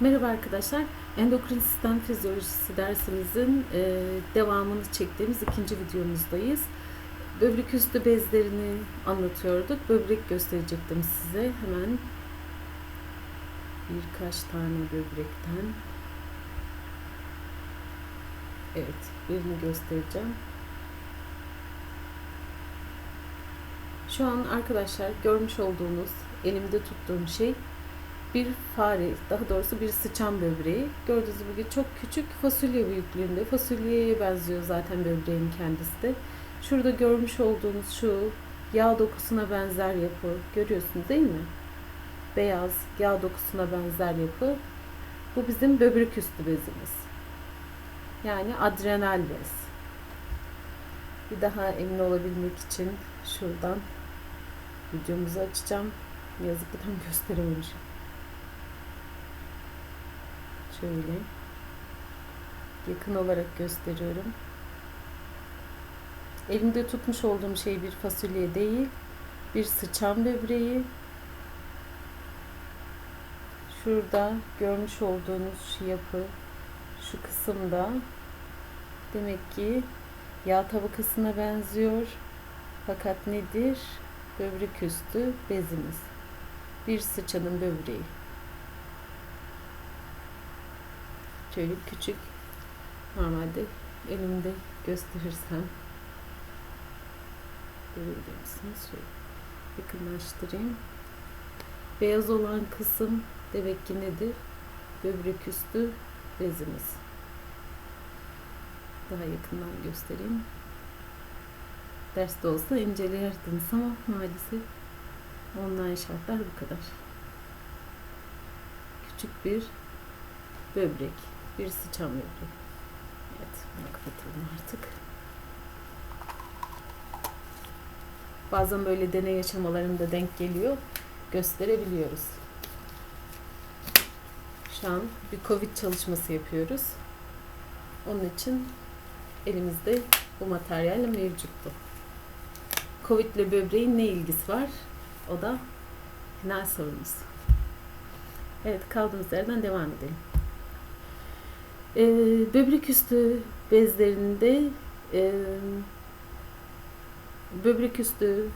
Merhaba arkadaşlar. Endokrin sistem fizyolojisi dersimizin e, devamını çektiğimiz ikinci videomuzdayız. Böbrek üstü bezlerini anlatıyorduk. Böbrek gösterecektim size. Hemen birkaç tane böbrekten. Evet, birini göstereceğim. Şu an arkadaşlar görmüş olduğunuz elimde tuttuğum şey bir fare, daha doğrusu bir sıçan böbreği. Gördüğünüz gibi çok küçük fasulye büyüklüğünde. Fasulyeye benziyor zaten böbreğin kendisi de. Şurada görmüş olduğunuz şu yağ dokusuna benzer yapı görüyorsunuz değil mi? Beyaz yağ dokusuna benzer yapı. Bu bizim böbrek üstü bezimiz. Yani adrenal bez. Bir daha emin olabilmek için şuradan videomuzu açacağım. Yazık ki tam gösterememişim. Şöyle yakın olarak gösteriyorum. Elimde tutmuş olduğum şey bir fasulye değil, bir sıçan böbreği. Şurada görmüş olduğunuz yapı, şu kısımda demek ki yağ tabakasına benziyor. Fakat nedir? Böbrek üstü bezimiz. Bir sıçanın böbreği. Şöyle küçük normalde elimde gösterirsem görebilir misiniz? Şöyle yakınlaştırayım. Beyaz olan kısım demek ki nedir? Böbrek üstü bezimiz. Daha yakından göstereyim. Derste olsa incelerdiniz ama maalesef online şartlar bu kadar. Küçük bir böbrek. Bir sıçan böbreği. Evet, bunu kapatalım artık. Bazen böyle deney yaşamalarında denk geliyor. Gösterebiliyoruz. Şu an bir Covid çalışması yapıyoruz. Onun için elimizde bu materyalle mevcuttu. Covid ile böbreğin ne ilgisi var? O da final sorumuz. Evet kaldığımız yerden devam edelim. Ee, böbrek üstü bezlerinde e, böbrek üstü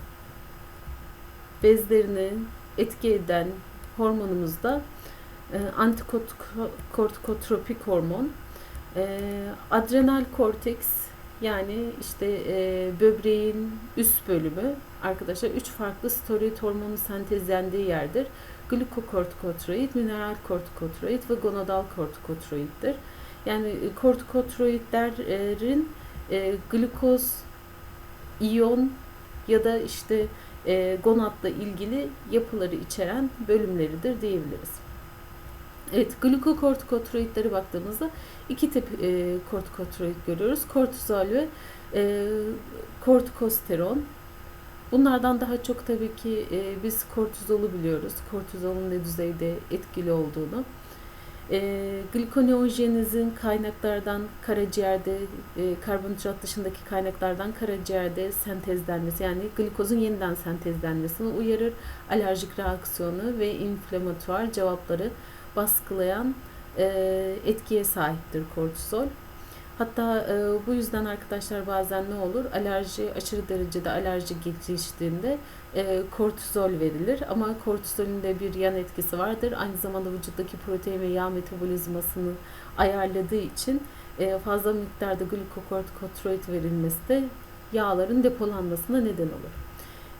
bezlerini etki eden hormonumuz da e, antikortikotropik hormon. E, adrenal korteks yani işte e, böbreğin üst bölümü arkadaşlar üç farklı steroid hormonu sentezlendiği yerdir. Glukokortikotroid, mineral kortikotroid ve gonadal kortikotroiddir. Yani e, kortikotroidlerin e, glukoz, iyon ya da işte e, gonadla ilgili yapıları içeren bölümleridir diyebiliriz. Evet, glukokortikotroidlere baktığımızda iki tip e, kortikotroid görüyoruz. Kortizol ve e, kortikosteron. Bunlardan daha çok tabii ki e, biz kortizolu biliyoruz. Kortizolun ne düzeyde etkili olduğunu. E, glikoneojenizin kaynaklardan karaciğerde, e, karbonhidrat dışındaki kaynaklardan karaciğerde sentezlenmesi yani glikozun yeniden sentezlenmesini uyarır. Alerjik reaksiyonu ve inflamatuar cevapları baskılayan e, etkiye sahiptir kortizol. Hatta e, bu yüzden arkadaşlar bazen ne olur? Alerji aşırı derecede alerji geliştiğinde e, kortizol verilir. Ama kortizolün de bir yan etkisi vardır. Aynı zamanda vücuttaki protein ve yağ metabolizmasını ayarladığı için e, fazla miktarda glukokortikotroid verilmesi de yağların depolanmasına neden olur.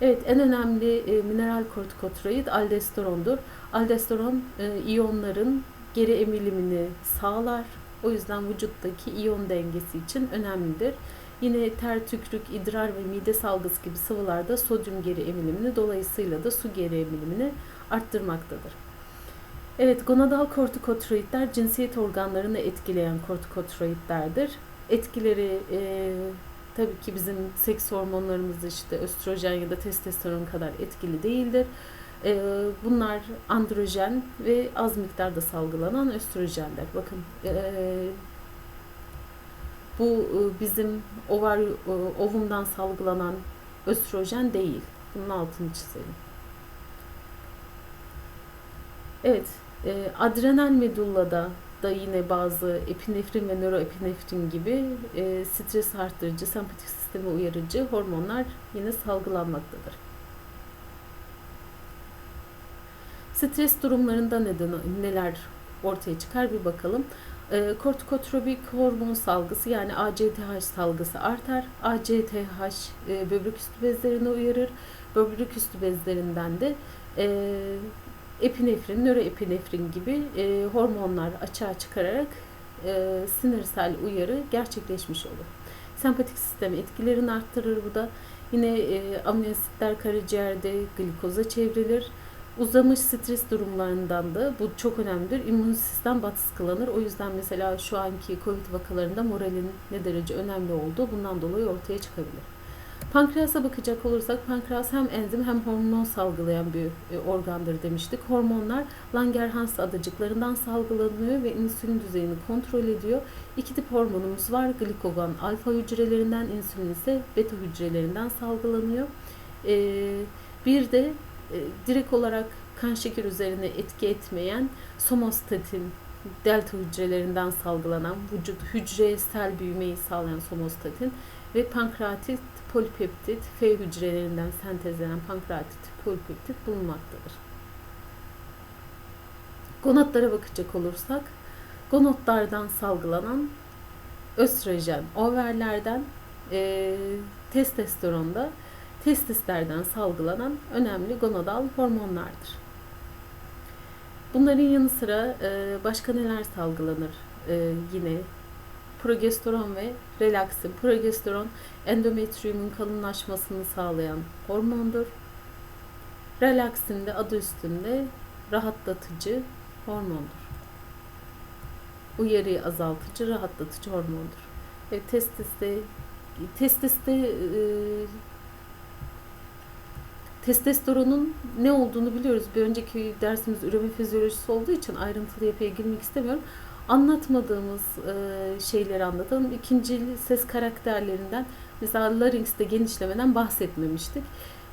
Evet en önemli e, mineral kortikotroid aldosterondur. Aldosteron e, iyonların geri emilimini sağlar o yüzden vücuttaki iyon dengesi için önemlidir. Yine ter, tükrük, idrar ve mide salgısı gibi sıvılarda sodyum geri emilimini dolayısıyla da su geri emilimini arttırmaktadır. Evet, gonadal kortikotroidler cinsiyet organlarını etkileyen kortikotroidlerdir. Etkileri e, tabii ki bizim seks hormonlarımız işte östrojen ya da testosteron kadar etkili değildir. E, bunlar androjen ve az miktarda salgılanan östrojenler. Bakın e, bu e, bizim ovar e, ovumdan salgılanan östrojen değil. Bunun altını çizelim. Evet, E, adrenal medullada da yine bazı epinefrin ve nöroepinefrin gibi stres arttırıcı, sempatik sistemi uyarıcı hormonlar yine salgılanmaktadır. Stres durumlarında neden neler ortaya çıkar bir bakalım. E, kortikotropik hormon salgısı yani ACTH salgısı artar. ACTH e, böbrek üstü bezlerini uyarır. Böbrek üstü bezlerinden de e, epinefrin, nöroepinefrin gibi e, hormonlar açığa çıkararak e, sinirsel uyarı gerçekleşmiş olur. Sempatik sistem etkilerini arttırır bu da. Yine e, amino asitler karaciğerde glikoza çevrilir. Uzamış stres durumlarından da bu çok önemlidir. İmmün sistem baskılanır. O yüzden mesela şu anki COVID vakalarında moralin ne derece önemli olduğu bundan dolayı ortaya çıkabilir. Pankreasa bakacak olursak pankreas hem enzim hem hormon salgılayan bir e, organdır demiştik. Hormonlar Langerhans adacıklarından salgılanıyor ve insülin düzeyini kontrol ediyor. İki tip hormonumuz var. Glikogan alfa hücrelerinden, insülin ise beta hücrelerinden salgılanıyor. Bir de direkt olarak kan şeker üzerine etki etmeyen somostatin delta hücrelerinden salgılanan vücut hücresel büyümeyi sağlayan somostatin ve pankreatit polipeptit F hücrelerinden sentezlenen pankreatit polipeptit bulunmaktadır. Gonotlara bakacak olursak, gonotlardan salgılanan östrojen, overlerden e, testosteronda testislerden salgılanan önemli gonadal hormonlardır. Bunların yanı sıra e, başka neler salgılanır e, yine progesteron ve relaksin. Progesteron endometriyumun kalınlaşmasını sağlayan hormondur. Relaksin de adı üstünde rahatlatıcı hormondur. Uyarıyı azaltıcı, rahatlatıcı hormondur. Evet, testiste testiste e, testosteronun ne olduğunu biliyoruz. Bir önceki dersimiz üreme fizyolojisi olduğu için ayrıntılı yapıya girmek istemiyorum anlatmadığımız e, şeyleri anlatalım. İkinci ses karakterlerinden mesela larynx'te genişlemeden bahsetmemiştik.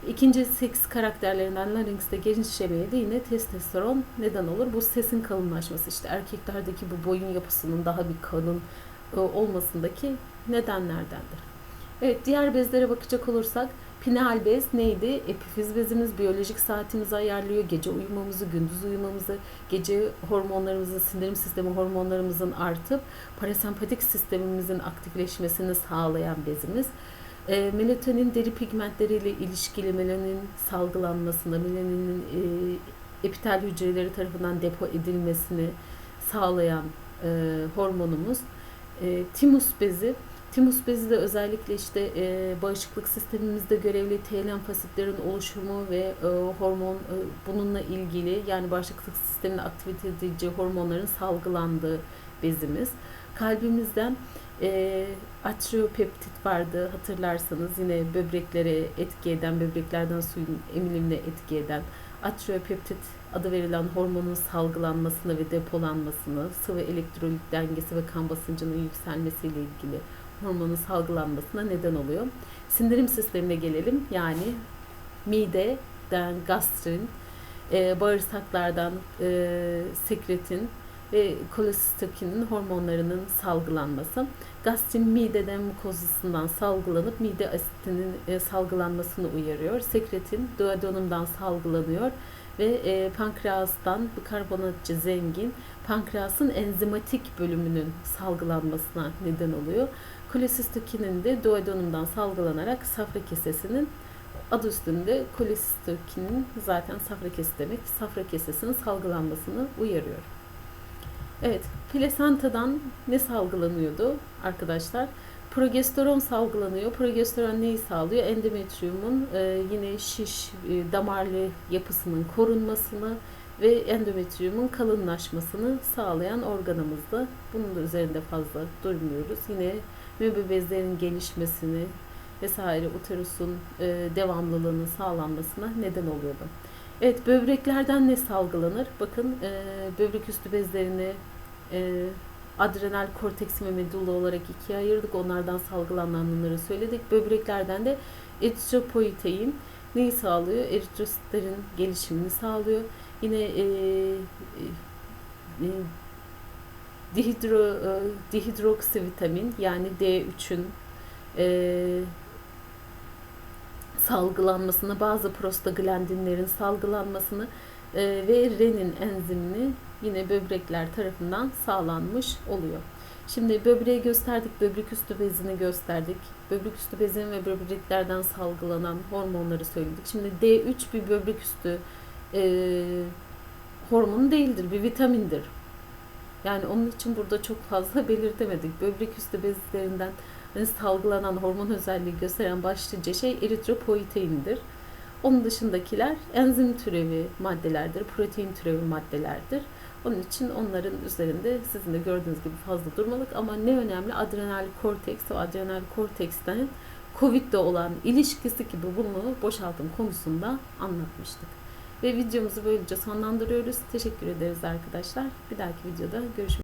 İkinci seks karakterlerinden larynx'te genişlemeye de yine testosteron neden olur. Bu sesin kalınlaşması işte erkeklerdeki bu boyun yapısının daha bir kalın e, olmasındaki nedenlerdendir. Evet diğer bezlere bakacak olursak Pineal bez neydi? Epifiz bezimiz biyolojik saatimizi ayarlıyor. Gece uyumamızı, gündüz uyumamızı, gece hormonlarımızın, sindirim sistemi hormonlarımızın artıp parasempatik sistemimizin aktifleşmesini sağlayan bezimiz. E, melatonin deri pigmentleriyle ilişkili melanin salgılanmasını, melaninin e, epitel hücreleri tarafından depo edilmesini sağlayan e, hormonumuz. E, timus bezi Timus bezi de özellikle işte e, bağışıklık sistemimizde görevli T lenfositlerin oluşumu ve e, hormon e, bununla ilgili yani bağışıklık sistemini aktivite edici hormonların salgılandığı bezimiz. Kalbimizden e, atriopeptit vardı hatırlarsanız yine böbreklere etki eden, böbreklerden suyun emilimine etki eden atriopeptit adı verilen hormonun salgılanmasını ve depolanmasını, sıvı elektrolit dengesi ve kan basıncının yükselmesiyle ilgili hormonun salgılanmasına neden oluyor. Sindirim sistemine gelelim. Yani mideden gastrin, e, bağırsaklardan e, sekretin ve kolesistokinin hormonlarının salgılanması. Gastrin mideden mukozasından salgılanıp mide asitinin e, salgılanmasını uyarıyor. Sekretin duodenumdan salgılanıyor ve e, pankreastan bikarbonatçı zengin pankreasın enzimatik bölümünün salgılanmasına neden oluyor. Kolesistokinin de duodenumdan salgılanarak safra kesesinin adı üstünde kolesistokinin zaten safra kesi demek. Safra kesesinin salgılanmasını uyarıyor. Evet, plasentadan ne salgılanıyordu arkadaşlar? Progesteron salgılanıyor. Progesteron neyi sağlıyor? Endometriyumun e, yine şiş e, damarlı yapısının korunmasını ve endometriyumun kalınlaşmasını sağlayan organımızda. Bunun da üzerinde fazla durmuyoruz. Yine meme bezlerin gelişmesini vesaire uterusun e, devamlılığının sağlanmasına neden oluyordu. Evet böbreklerden ne salgılanır? Bakın e, böbrek üstü bezlerini e, adrenal korteks ve medulla olarak ikiye ayırdık. Onlardan salgılananları söyledik. Böbreklerden de eritropoietin neyi sağlıyor? Eritrositlerin gelişimini sağlıyor. Yine e, e, dihidro, e, dihidroksivitamin yani D3'ün e, salgılanmasını, bazı prostaglandinlerin salgılanmasını e, ve renin enzimini yine böbrekler tarafından sağlanmış oluyor. Şimdi böbreği gösterdik, böbrek üstü bezini gösterdik. Böbrek üstü bezinin ve böbreklerden salgılanan hormonları söyledik. Şimdi D3 bir böbrek üstü e, hormonu değildir, bir vitamindir. Yani onun için burada çok fazla belirtemedik. Böbrek üstü bezlerinden hani salgılanan hormon özelliği gösteren başlıca şey eritropoieteindir. Onun dışındakiler enzim türevi maddelerdir, protein türevi maddelerdir. Onun için onların üzerinde sizin de gördüğünüz gibi fazla durmalık ama ne önemli adrenal korteks ve adrenal korteksten Covid'de olan ilişkisi gibi bunu boşaltım konusunda anlatmıştık. Ve videomuzu böylece sonlandırıyoruz. Teşekkür ederiz arkadaşlar. Bir dahaki videoda görüşmek